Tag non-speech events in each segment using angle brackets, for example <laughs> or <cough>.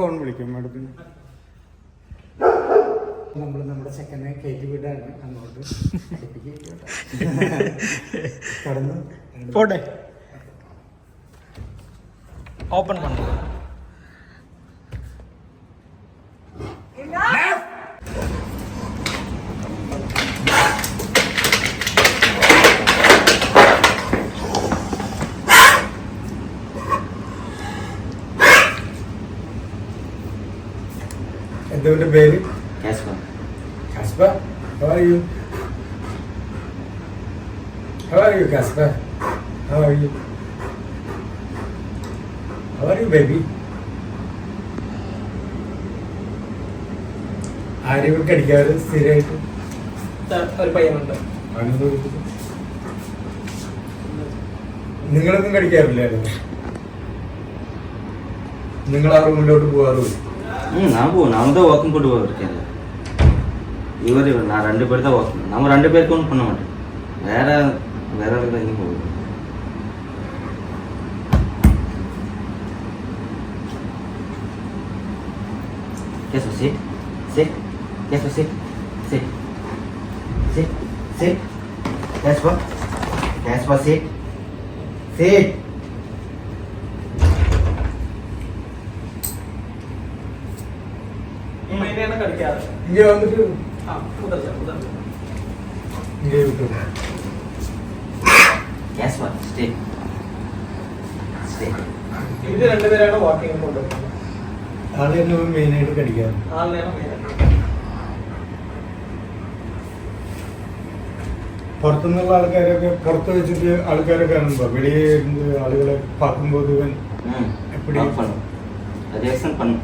Phone വിളിക്കും മാഡത്തിന്. നമ്മൾ നമ്മുടെ സെക്കൻഡ് കയറ്റി വിടാണ് അങ്ങോട്ട്. <laughs> കടന്നു. പോട്ടെ. ഓപ്പൺ പണ്ടു എന്തുകൊണ്ട് പേര് Casper. Casper, how are you? How are you, Casper? How are you? How are you, baby? ആരും കടിക്കാറ് സ്ഥിരമായിട്ട് ഒരു പയ്യനുണ്ട് നിങ്ങളൊന്നും കടിക്കാറില്ല നിങ്ങൾ ആ റൂമിലോട്ട് പോകാറുമില്ല ம் நான் போ நான் தான் வாக்கிங் போட்டு இருக்கேன் இவர் இவர் நான் ரெண்டு பேர் தான் வாக்கிங் நம்ம ரெண்டு பேருக்கு ஒன்றும் பண்ண மாட்டேன் வேற வேற ஆளுக்கு தான் எங்கேயும் போகுது Yes, sit. Sit. Yes, sit. Sit. Sit. Sit. That's what. That's what. Sit. Sit. കളിക്കാറ് ഇങ്ങനെ വന്നിട്ട് ആ മുതൽ മുതൽ ഇങ്ങനെ വിട്ടു Guess what? Stay. Stay. ഇവര് രണ്ടുപേരാണ് വാക്കിംഗ് കൊണ്ടുവരുന്നത് ആള് തന്നെ മെയിനായിട്ട് കടിക്കാറ് ആളിനെയാണ് മെയിനായിട്ട് പുറത്തുനിന്നുള്ള ആൾക്കാരൊക്കെ പുറത്ത് വെച്ചിട്ട് ആൾക്കാരെ കാണുമ്പോ വെളിയെ ഇരുന്ന് ആളുകളെ പാക്കുമ്പോൾ ഇവൻ ம் எப்படி? எப்படி பண்ணும்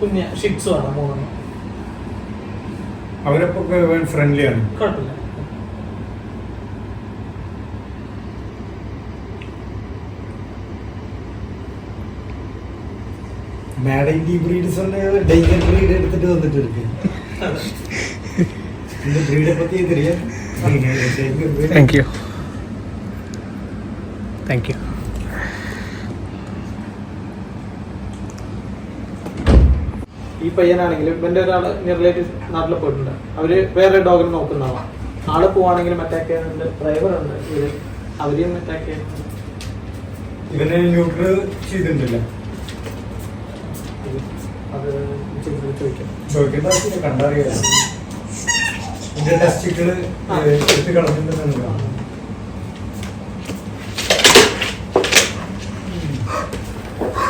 കുഞ്ഞ് ഷിറ്റ്സും ആണ് അവരൊക്കെ ഫ്രണ്ട്ലി ആണ്. കുഴപ്പമില്ല. എടുത്തിട്ട് വന്നിട്ട് താങ്ക് യു താങ്ക് യു ഈ പയ്യനാണെങ്കിലും ഇവന്റെ ഒരാൾ റിലേറ്റീവ് നാട്ടിൽ പോയിട്ടുണ്ട്. അവർ വേറെ ഡോഗിനെ നോക്കുന്നതാണ്. ആൾ പോവാണെങ്കിലും അറ്റാക്ക് ചെയ്യുന്നുണ്ട് ഡ്രൈവർ ഉണ്ട്. ഇവർ അവരെയും അറ്റാക്ക് ചെയ്യുന്നുണ്ട് ഇവനെ ന്യൂട്രൽ ചെയ്തിട്ടില്ല. അത് ചോദിക്കാം. ചോദിക്കേണ്ട ആവശ്യമില്ല. കണ്ടറിയാം. ഇതിന്റെ ടെസ്റ്റുകൾ എടുത്ത് കളഞ്ഞിട്ടുണ്ടെന്ന് കാണാം.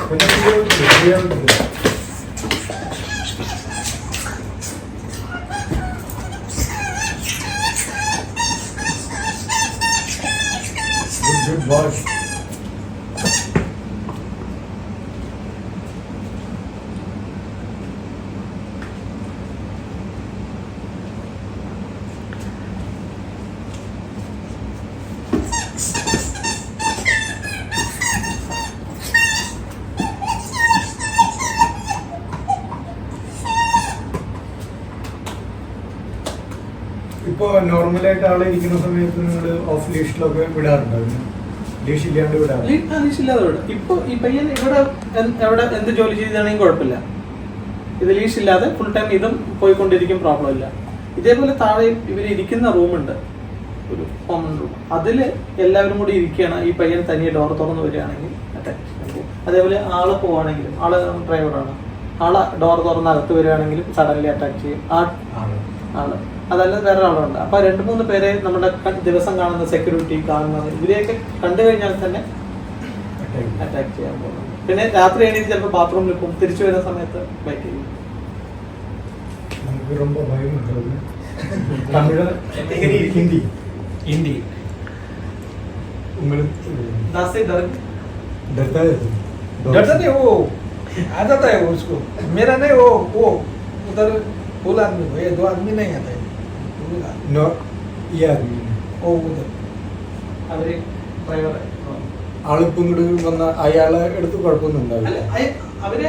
പിന്നെ ചെയ്യാൻ- ഇപ്പോൾ. നോർമലായിട്ട് ആളെ ഇരിക്കുന്ന സമയത്ത് നിങ്ങൾ ഓഫ് ലീഷിലൊക്കെ വിടാറുണ്ടോ ലീഷില്ലാതെ. ഇപ്പൊ ഈ പയ്യൻ ഇവിടെ എവിടെ എന്ത് ജോലി ചെയ്താണെങ്കിൽ കുഴപ്പമില്ല. ഇത് ലീഷ് ഇല്ലാതെ ഫുൾ ടൈം ഇതും പോയിക്കൊണ്ടിരിക്കും പ്രോബ്ലം ഇല്ല. ഇതേപോലെ താഴെ ഇവർ ഇരിക്കുന്ന റൂമുണ്ട് ഒരു കോമൺ റൂം അതിൽ എല്ലാവരും കൂടി ഇരിക്കുകയാണ്. ഈ പയ്യൻ തനിയെ ഡോർ തുറന്ന് വരികയാണെങ്കിൽ അറ്റാക്ക് അതേപോലെ ആൾ പോവാണെങ്കിലും ആൾ ഡ്രൈവറാണ് ആൾ ഡോർ തുറന്ന് അകത്ത് വരികയാണെങ്കിലും സഡൻലി അറ്റാക്ക് ചെയ്യും. ആ ആൾ. അതല്ല വേറെ ഒരാളുണ്ട് അപ്പോൾ രണ്ട് മൂന്ന് പേരെ നമ്മുടെ ദിവസം കാണുന്ന സെക്യൂരിറ്റി കാണുന്നത് ഇവരെയൊക്കെ കണ്ടു കഴിഞ്ഞാൽ തന്നെ അറ്റാക്ക് ചെയ്യാൻ പോകുന്നത് പിന്നെ രാത്രി എണീറ്റ് ചിലപ്പോൾ ബാത്റൂമിൽ പോകും. തിരിച്ചു വരുന്ന സമയത്ത് ബൈക്ക് ചെയ്യും. തമിഴ് ഹിന്ദി. ഹിന്ദി. डरता नहीं वो आ है उसको मेरा नहीं वो वो उधर फूल आदमी भैया दो आदमी नहीं आता है not yeah. Oh, അവർ ഡ്രൈവർ oh. ആളിപ്പം ഇങ്ങോട്ട് വന്ന അയാളെ എടുത്ത് കുഴപ്പമൊന്നും ഉണ്ടാവില്ല. അവരെ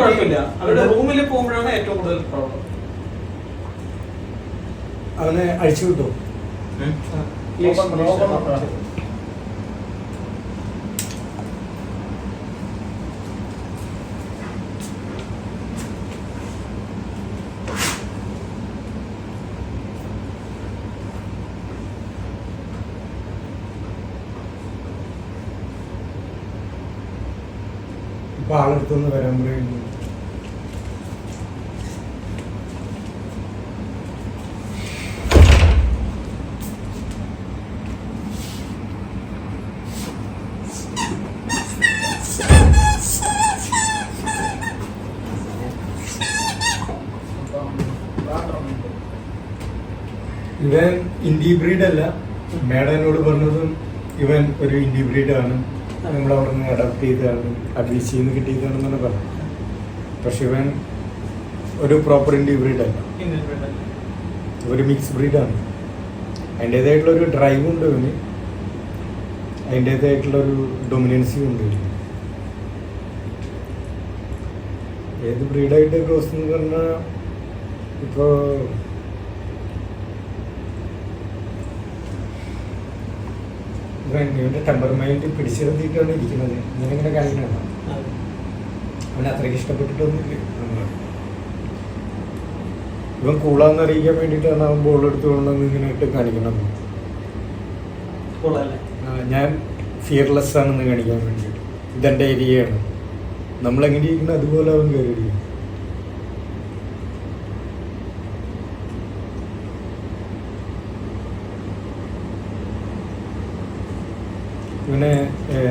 കുഴപ്പമില്ല. അവരുടെ റൂമിൽ പോകുമ്പോഴാണ് ഏറ്റവും കൂടുതൽ പ്രോബ്ലം അവനെ അഴിച്ചു വിട്ടോ. ഇപ്പൊ ആളെടുത്തൊന്ന് വരാൻ പറയുന്നു. ഇവൻ ഇന്ത്യ ബ്രീഡ് അല്ല മേഡനോട് പറഞ്ഞതും ഇവൻ ഒരു ഇന്ത്യ ബ്രീഡ് അവിടെ നിന്ന് അഡോപ്റ്റ് ചെയ്തതാണ് അബീസിയിൽ നിന്ന് കിട്ടിയതാണെന്നാണ് പറഞ്ഞത്. പക്ഷെ ഇവൻ ഒരു പ്രോപ്പർ ഇൻഡി ബ്രീഡല്ല ഒരു മിക്സ് ബ്രീഡാണ് അതിന്റേതായിട്ടുള്ളൊരു ഡ്രൈവ് ഉണ്ട് ഇവന്. അതിന്റേതായിട്ടുള്ളൊരു ഡൊമിനൻസിയും ഉണ്ട് ഇവന്. ഏത് ബ്രീഡായിട്ട് ക്രോസ് എന്ന് പറഞ്ഞാൽ ഇപ്പോൾ ഇവൻ ഇവന്റെ ടെമ്പർമൈൻഡ് പിടിച്ചിരുത്തിയിട്ടാണ് ഇരിക്കുന്നത് ഇങ്ങനെ ഇങ്ങനെ അവന് അവൻ അത്രയ്ക്ക് ഇഷ്ടപ്പെട്ടിട്ടൊന്നുമില്ല. ഇവൻ കൂളാന്ന് അറിയിക്കാൻ വേണ്ടിയിട്ടാണ് അവൻ ബോൾ എടുത്ത് കൊണ്ടുവന്ന് ഇങ്ങനെ ഇട്ട് കാണിക്കണം ഞാൻ ഫിയർലെസ് ആണെന്ന് കാണിക്കാൻ വേണ്ടിയിട്ട് ഇതെന്റെ ഏരിയയാണ് നമ്മളെങ്ങനെ ഇരിക്കണം അതുപോലെ അവൻ കയറിയിരിക്കും. ഇവനെ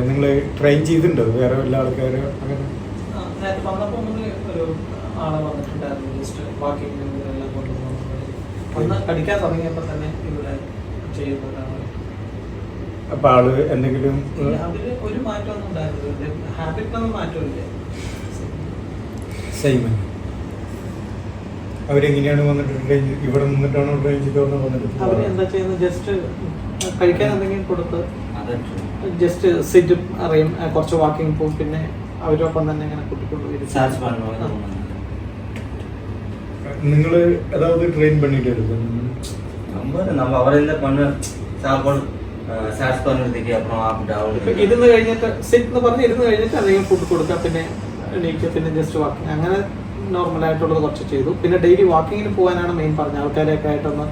നിങ്ങൾ ട്രെയിൻ ചെയ്തിട്ടുണ്ടോ? വേറെ വല്ല ആൾക്കാരോ അങ്ങനെ? അപ്പൊ ആൾ എന്തെങ്കിലും ഒരു മാറ്റമൊന്നും ഉണ്ടായിരുന്നില്ല. ഹാബിറ്റിനൊന്നും മാറ്റമില്ല. സെയിം അവരെങ്ങനെയാണ് വന്നിട്ട് ട്രെയിൻ ഇവിടെ നിന്നിട്ടാണോ ട്രെയിൻ ചെയ്തോ വന്നിട്ട് അവർ എന്താ ചെയ്യുന്നത്? ജസ്റ്റ് കഴിക്കാൻ എന്തെങ്കിലും കൊടുത്ത് അതൊക്കെ ജസ്റ്റ് സിറ്റ് അറിയും ആ, കുറച്ച് വാക്കിംഗ് പോകും പിന്നെ അവരൊപ്പം തന്നെ ഇങ്ങനെ കൂട്ടിക്കൊണ്ടുപോയി சார்ஜ் பண்ணுவோம் നിങ്ങൾ അതായത് ട്രെയിൻ പണിയിട്ട് എടുക്കുന്നു நம்ம நம்ம அவரெந்த பண்ண சாப்பாடு சார்ஜ் பண்ணுறதுக்கு அப்புறம் ஆப் ഇപ്പൊ டவுன் ഇരുന്ന് കഴിഞ്ഞിട്ട് സിറ്റ് എന്ന് പറഞ്ഞ് ഇരുന്ന് കഴിഞ്ഞിട്ട് എന്തെങ്കിലും ഫുഡ് കൊടുക്കുക പിന്നെ എണീക്കുക പിന്നെ ജസ്റ്റ് വാക്കിംഗ് അങ്ങനെ നോർമൽ ആയിട്ടുള്ളത് കുറച്ച് ചെയ്തു പിന്നെ ഡെയിലി വാക്കിങ്ങിന് പോകാനാണ് മെയിൻ പറഞ്ഞ ആൾക്കാരെയൊക്കെ ആയിട്ടൊന്ന്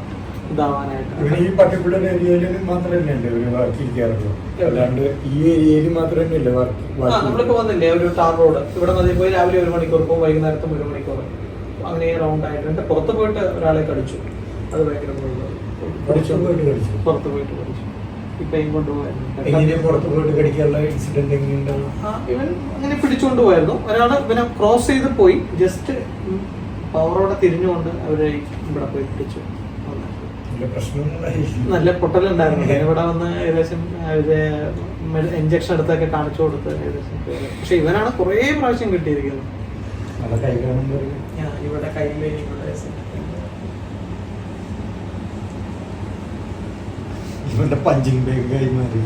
ഇതാവാനായിട്ട്. ഇവിടെ ഈ പർട്ടിക്കുലർ ഏരിയയിൽ മാത്രമേ അല്ലേ ഒരു വർക്ക് ഇരിക്കാറുള്ളൂ. അല്ലാണ്ട് ഈ ഏരിയയിൽ മാത്രമേ അല്ലേ വർക്ക് നമ്മളിപ്പോ വന്നില്ലേ ഒരു ടാർ റോഡ് ഇവിടെ മതി പോയി രാവിലെ ഒരു മണിക്കൂർ പോകും വൈകുന്നേരത്തും ഒരു മണിക്കൂർ. അങ്ങനെ റൗണ്ട് ആയിട്ടുണ്ട് പുറത്ത് പോയിട്ട് ഒരാളെ കടിച്ചു. അത് ഭയങ്കര പുറത്ത് പോയിട്ട് കടിച്ചു? പുറത്ത് പോയിട്ട് കടിച്ചു അങ്ങനെ പിടിച്ചുകൊണ്ട് പോയായിരുന്നു. ഒരാൾ ഇവനെ ക്രോസ് ചെയ്ത് പോയി. ജസ്റ്റ് പവറോടെ തിരിഞ്ഞുകൊണ്ട് അവരെ ഇവിടെ പോയി പിടിച്ചു. നല്ല പൊട്ടലുണ്ടായിരുന്നു. ഇവിടെ വന്ന് ഏകദേശം ഇഞ്ചക്ഷൻ എടുത്തൊക്കെ കാണിച്ചു കൊടുത്ത് ഏകദേശം പക്ഷെ ഇവനാണ് കുറേ പ്രാവശ്യം കിട്ടിയിരിക്കുന്നത്. ഇവിടെ ഇവന്റെ പഞ്ചിങ് ബാഗ് കൈമാറി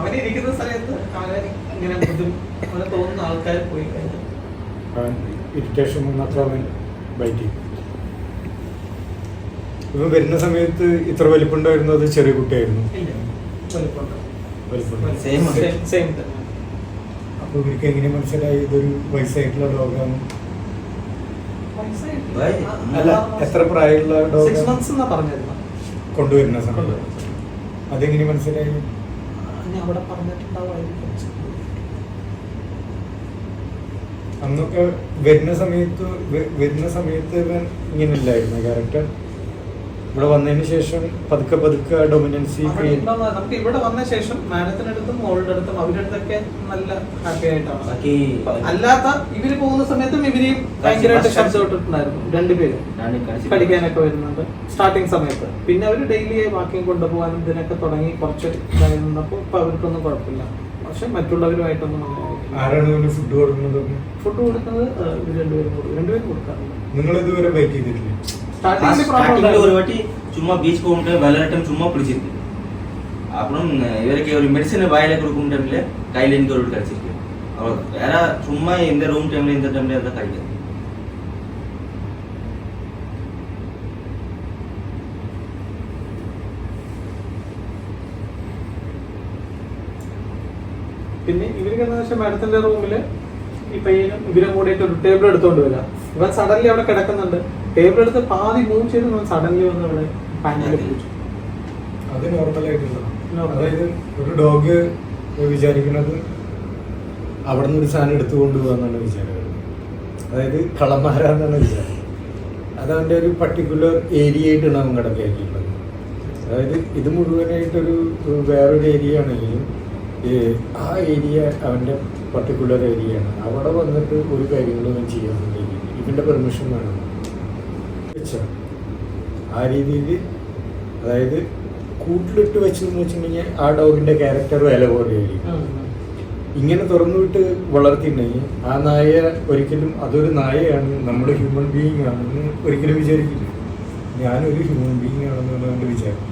അവനിരിക്കുന്ന സ്ഥലത്ത് അവൻ ഇങ്ങനെ അവന് തോന്നുന്ന ആൾക്കാർ പോയി കഴിഞ്ഞാൽ അവൻ ഇറിറ്റേഷൻ മാത്രം അവൻ ബൈറ്റ് ചെയ്യും ഇവൻ വരുന്ന സമയത്ത് ഇത്ര വലിപ്പുണ്ടായിരുന്നു? അത് ചെറിയ കുട്ടിയായിരുന്നു? അപ്പൊ ഇവർക്ക് എങ്ങനെ മനസ്സിലായി? ഇതൊരു വയസ്സായിട്ടുള്ള ഡോഗാണ്? അല്ല എത്ര പ്രായമുള്ള ഡോഗ് കൊണ്ടുവരുന്ന സമയത്ത് അതെങ്ങനെ മനസ്സിലായി? ഞാൻ അവിടെ പറഞ്ഞിട്ടുണ്ടാവുമായിരിക്കും അന്നൊക്കെ വരുന്ന സമയത്ത് വരുന്ന സമയത്ത് ഇവൻ ഇങ്ങനെയല്ലായിരുന്നു ക്യാരക്ടർ ഇവിടെ വന്നതിന് ശേഷം പതുക്കെ പതുക്കെ ഡൊമിനൻസി നമുക്ക് ഇവിടെ വന്ന ശേഷം മാഡത്തിനടുത്തും മോളുടെ അടുത്തും അവരുടെ അടുത്തൊക്കെ നല്ല ഹാപ്പി ആയിട്ടാണ്. അല്ലാത്ത ഇവർ പോകുന്ന സമയത്തും ഇവരെയും ഭയങ്കരമായിട്ട് ശബ്ദം ഇട്ടിട്ടുണ്ടായിരുന്നു രണ്ടുപേരും പഠിക്കാനൊക്കെ വരുന്നുണ്ട്. സ്റ്റാർട്ടിങ് സമയത്ത്. പിന്നെ അവർ ഡെയിലി വാക്കിംഗ് കൊണ്ടുപോകാനും ഇതിനൊക്കെ തുടങ്ങി കുറച്ച് ഇതായി നിന്നപ്പോൾ ഇപ്പൊ അവർക്കൊന്നും കുഴപ്പമില്ല. പക്ഷെ മറ്റുള്ളവരുമായിട്ടൊന്നും. ആരാണ് ഇവർ ഫുഡ് കൊടുക്കുന്നത് ഫുഡ് കൊടുക്കുന്നത് രണ്ടുപേരും കൊടുക്കും രണ്ടുപേരും കൊടുക്കാറുണ്ട്. നിങ്ങൾ ഇതുവരെ വെയിറ്റ് ചെയ്തിട്ടില്ലേ? സ്റ്റാർട്ടിങ്ങിൽ ஸ்டார்டிங்ல ஒரு പ്രോബ്ലം வாட்டி சும்மா பீச் போகும்போது விளையாட்டம் சும்மா பிடிச்சிருக்கு அப்புறம் இவருக்கு ஒரு மெடிசன் வாயில கொடுக்கும் டைம்ல கையில இருந்து ஒரு கிடைச்சிருக்கு அவ்வளவுதான் வேற சும்மா எந்த ரூம் டைம்ல இந்த டைம்ல எதாவது கிடைக்காது പിന്നെ ഇവർക്ക് എന്താ വെച്ചാൽ മാഡത്തിന്റെ റൂമില് ഈ പയ്യനും ഇവരും കൂടിയിട്ട് ഒരു ടേബിൾ എടുത്തോണ്ട് വരാം ഇവൻ സഡൻലി അവിടെ കിടക്കുന്നുണ്ട് ടേബിൾ എടുത്ത് പാതി മൂവ് ചെയ്ത് ഇവൻ സഡൻലി വന്ന് അവിടെ പാനിൽ അത് നോർമലായിട്ടുള്ള. അതായത് ഒരു ഡോഗ് വിചാരിക്കുന്നത് അവിടെ നിന്ന് ഒരു സാധനം എടുത്തു കൊണ്ടുപോകാന്നാണ് വിചാരം അതായത് കളമാരാന്നാണ് വിചാരം അത് അവന്റെ ഒരു പർട്ടിക്കുലർ ഏരിയ ആയിട്ടാണ് അവൻ കടക്കാക്കിയിട്ടുള്ളത് അതായത് ഇത് മുഴുവനായിട്ടൊരു വേറൊരു ഏരിയ ആണെങ്കിലും ആ ഏരിയ അവന്റെ പർട്ടിക്കുലർ ഏരിയ ആണ്. അവിടെ വന്നിട്ട് ഒരു കാര്യങ്ങളും ചെയ്യാൻ വേണ്ടി ഇതിന്റെ പെർമിഷൻ വേണം. ആ രീതിയിൽ അതായത് കൂട്ടിലിട്ട് വെച്ചെന്ന് വെച്ചിട്ടുണ്ടെങ്കിൽ ആ ഡോഗിന്റെ ക്യാരക്ടർ വില പോലെയായിരിക്കും ഇങ്ങനെ തുറന്നു വിട്ട് വളർത്തിയിട്ടുണ്ടെങ്കിൽ ആ നായ ഒരിക്കലും അതൊരു നായയാണ് നമ്മുടെ ഹ്യൂമൻ ബീയിങ് ആണെന്ന് ഒരിക്കലും വിചാരിക്കില്ല. ഞാനൊരു ഹ്യൂമൻ ബീയിങ് ആണെന്ന് പറഞ്ഞുകൊണ്ട് വിചാരം.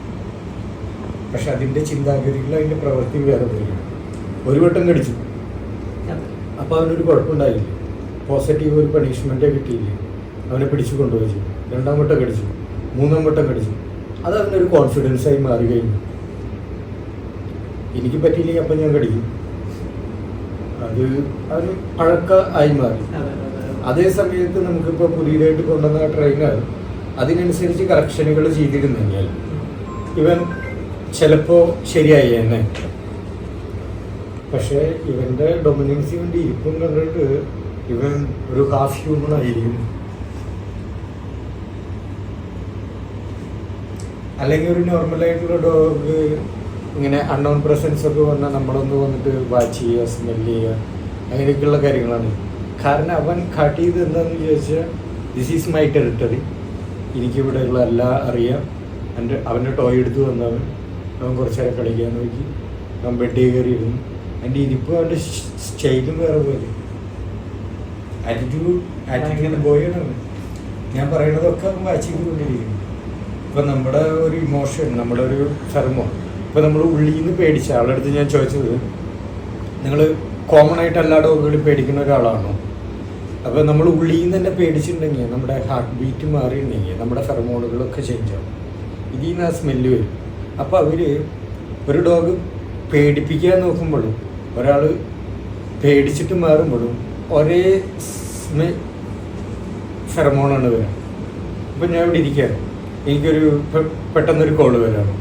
പക്ഷെ അതിന്റെ ചിന്താഗതികൾ അതിന്റെ പ്രവൃത്തി വേറെ പോലെയാണ്. ഒരു വട്ടം കടിച്ചു. അപ്പോൾ അവനൊരു കുഴപ്പമുണ്ടായില്ല. പോസിറ്റീവ് ഒരു പണിഷ്മെന്റേ കിട്ടിയില്ല. അവനെ പിടിച്ചു കൊണ്ടുപോയി രണ്ടാം വട്ടം കടിച്ചു. മൂന്നാം വട്ടം കടിച്ചു. അത് അതിനൊരു കോൺഫിഡൻസ് ആയി മാറി കഴിഞ്ഞു. എനിക്ക് പറ്റിയില്ലെങ്കിൽ അപ്പം ഞാൻ കടിക്കും. അത് അത് പഴക്ക ആയി മാറി. അതേ സമയത്ത് നമുക്കിപ്പോൾ പുതിയതായിട്ട് കൊണ്ടുവന്ന ട്രെയിനർ അതിനനുസരിച്ച് കറക്ഷനുകൾ ചെയ്തിരുന്നെങ്കിൽ ഇവൻ ചിലപ്പോൾ ശരിയായി തന്നെ. പക്ഷേ ഇവന്റെ ഡൊമിനൻസ് ഇവന്റെ ഇരിപ്പും കണ്ടിട്ട് ഇവൻ ഒരു ഹാഫ് ഹ്യൂമൺ ആയിരിക്കും. അല്ലെങ്കിൽ ഒരു നോർമൽ ആയിട്ടുള്ള ഡോഗ് ഇങ്ങനെ അൺനോൺ പ്രസൻസ് ഒക്കെ വന്നാൽ നമ്മളൊന്ന് വന്നിട്ട് വാച്ച് ചെയ്യുക സ്മെൽ ചെയ്യുക അങ്ങനെയൊക്കെയുള്ള കാര്യങ്ങളാണ്. കാരണം അവൻ കാട്ടിയത് എന്താണെന്ന് ചോദിച്ചാൽ ദിസ് ഈസ് മൈ ടെറിട്ടറി എനിക്കിവിടെയുള്ള എല്ലാം അറിയാം. എന്റെ അവന്റെ ടോയ് എടുത്ത് വന്നവൻ അവൻ കുറച്ച് നേരം കളിക്കാൻ നോക്കി. അവൻ ബെഡ് കയറി ഇരുന്നു എന്റെ ഇരിപ്പ് അവന്റെ സ്റ്റൈലും വേറെ പോലെ. ആറ്റിറ്റ്യൂഡ് ആറ്റിറ്റ്യൂഡ് ബോയാണ്. ഞാൻ പറയണതൊക്കെ അവൻ വാച്ച് ചെയ്തുകൊണ്ടിരിക്കുന്നു. ഇപ്പം നമ്മുടെ ഒരു ഇമോഷൻ നമ്മുടെ ഒരു ചർമ്മം. ഇപ്പം നമ്മൾ ഉള്ളിൽ നിന്ന് പേടിച്ച ആളുടെ അടുത്ത് ഞാൻ ചോദിച്ചത് നിങ്ങൾ കോമൺ ആയിട്ട് എല്ലാ ഡോഗുകളും പേടിക്കുന്ന ഒരാളാണോ? അപ്പോൾ നമ്മൾ ഉള്ളിൽ നിന്ന് തന്നെ പേടിച്ചിട്ടുണ്ടെങ്കിൽ നമ്മുടെ ഹാർട്ട് ബീറ്റ് മാറിയിട്ടുണ്ടെങ്കിൽ നമ്മുടെ ഫെർമോണുകളൊക്കെ ചേഞ്ച് ആവും. ഇതിൽ നിന്ന് ആ സ്മെല്ല് വരും. അപ്പോൾ അവർ ഒരു ഡോഗ് പേടിപ്പിക്കാൻ നോക്കുമ്പോഴും ഒരാൾ പേടിച്ചിട്ട് മാറുമ്പോഴും ഒരേ സ്മെ ഫെർമോണാണ് വരിക. അപ്പം ഞാൻ ഇവിടെ ഇരിക്കുകയാണ്. എനിക്കൊരു പെട്ടെന്നൊരു കോൾ വരാണ്.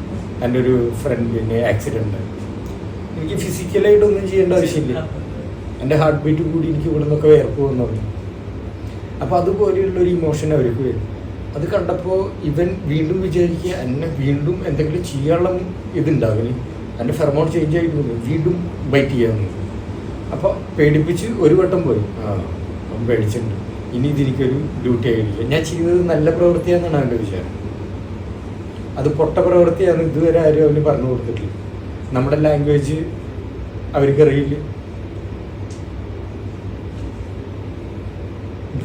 എന്റെ ഒരു ഫ്രണ്ടിന് ആക്സിഡന്റ് എനിക്ക് ഫിസിക്കലായിട്ട് ഫിസിക്കലായിട്ടൊന്നും ചെയ്യേണ്ട ആവശ്യമില്ല. എന്റെ ഹാർട്ട് ബീറ്റ് കൂടി എനിക്ക് ഇവിടെ നിന്നൊക്കെ വേർപ്പ് വന്നു തുടങ്ങി. അപ്പോൾ അതുപോലെയുള്ള ഒരു ഇമോഷൻ അവർക്ക് വരും. അത് കണ്ടപ്പോൾ ഇവൻ വീണ്ടും വിചാരിക്കുക എന്നെ വീണ്ടും എന്തെങ്കിലും ചെയ്യാനുള്ള ഇതുണ്ടാവില്ല? എന്റെ ഫെർമോൺ ചേഞ്ച് ആയിട്ട് വീണ്ടും ബൈറ്റ് ചെയ്യാമെന്ന് അപ്പോൾ പേടിപ്പിച്ച് ഒരു വട്ടം പോയി. ആ അവൻ പേടിച്ചിട്ടുണ്ട്. ഇനി ഇതെനിക്കൊരു ഡ്യൂട്ടി ആയിരിക്കും ഞാൻ ചെയ്തത് നല്ല പ്രവൃത്തിയാണെന്നാണ് എന്റെ വിചാരം. അത് പൊട്ട പ്രവൃത്തിയാണ് ഇതുവരെ ആരും അവന് പറഞ്ഞു കൊടുത്തിട്ടില്ല. നമ്മുടെ ലാംഗ്വേജ് അവർക്കറിയില്ല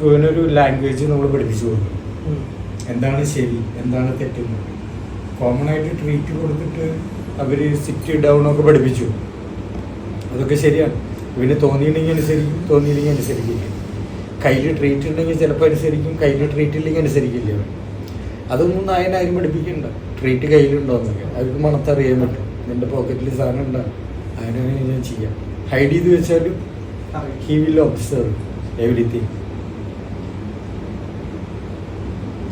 ഇവനൊരു ലാംഗ്വേജ് നമ്മൾ പഠിപ്പിച്ചു കൊടുക്കും എന്താണ് ശരി എന്താണ് തെറ്റെന്ന്. കോമൺ ആയിട്ട് ട്രീറ്റ് കൊടുത്തിട്ട് അവർ സിറ്റ് ഡൗൺ ഒക്കെ പഠിപ്പിച്ചു. അതൊക്കെ ശരിയാണ്. ഇവന് തോന്നിയിട്ടുണ്ടെങ്കിൽ അനുസരിക്കും തോന്നിയില്ലെങ്കിൽ അനുസരിക്കില്ല. കയ്യിൽ ട്രീറ്റ് ഉണ്ടെങ്കിൽ ചിലപ്പോൾ അനുസരിക്കും കയ്യിൽ ട്രീറ്റ് ഇല്ലെങ്കിൽ അനുസരിക്കില്ല അതൊന്നും നായനാരും പഠിപ്പിക്കണ്ട. ട്രീറ്റ് കയ്യിലുണ്ടോ എന്നൊക്കെ. അവർക്ക് മണത്തറിയാൻ പറ്റും. നിന്റെ പോക്കറ്റിൽ സാധനം ഉണ്ടാകും അതിനെ ഞാൻ ചെയ്യാം. ഹൈഡ് ചെയ്ത് വെച്ചാലും he will observe everything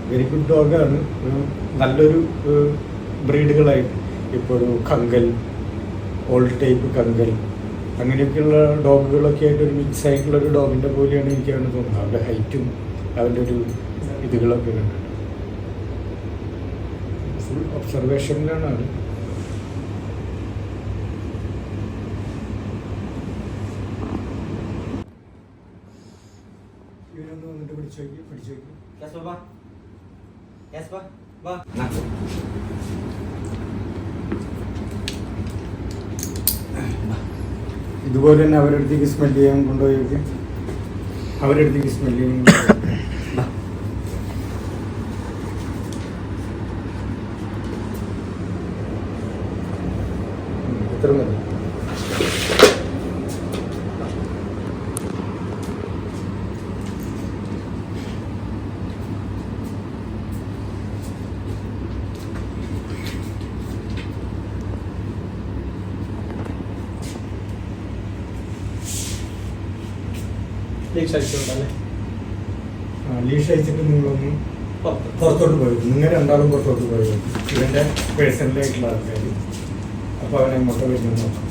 very good ഡോഗാണ് നല്ലൊരു ബ്രീഡുകളായിട്ട് ഇപ്പോൾ കങ്കൽ ഓൾഡ് ടൈപ്പ് കങ്കൽ. അങ്ങനെയൊക്കെയുള്ള ഡോഗുകളൊക്കെ ആയിട്ട് ഒരു മിക്സ് ആയിട്ടുള്ള ഒരു ഡോഗിന്റെ പോലെയാണ് എനിക്ക് അവന് തോന്നുന്നത് അവന്റെ ഹൈറ്റും അവന്റെ ഒരു ഇതുകളൊക്കെ കണ്ടിട്ട്. ഫുൾ ഒബ്സർവേഷനിലാണ് അത്. വന്നിട്ട് പിടിച്ചു നോക്കി പിടിച്ചു നോക്കി. ഇതുപോലെ തന്നെ അവരുടെ അടുത്തേക്ക് സ്മെൽ ചെയ്യാൻ കൊണ്ടുപോയി അവരുടെ അടുത്തേക്ക് സ്മെൽ ചെയ്യാൻ ഇത്ര മതി ലീഷ് അയച്ചിട്ടുണ്ടല്ലേ ലീഷ് അയച്ചിട്ട് നിങ്ങളൊന്ന് പുറത്ത് പുറത്തോട്ട് പോയത് നിങ്ങൾ രണ്ടാളും പുറത്തോട്ട് പോയത് ഇവന്റെ പേഴ്സണലായിട്ടുള്ള ആൾക്കാർ അപ്പൊ അവനെ അങ്ങോട്ട് വരുന്നത് നോക്കാം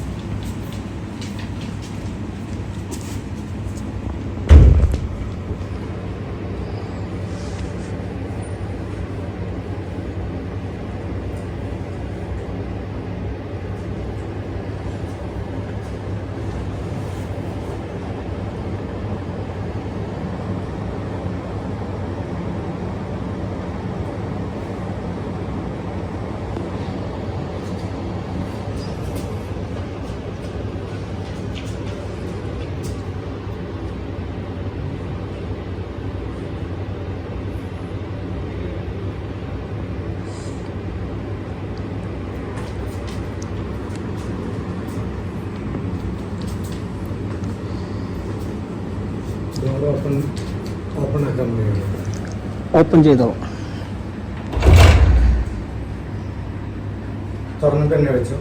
ഡോർ ഓപ്പൺ ഓപ്പൺ ആക്കാൻ വേണ്ടി ഓപ്പൺ ചെയ്തോ? തുറന്നിട്ട് തന്നെ വെച്ചു.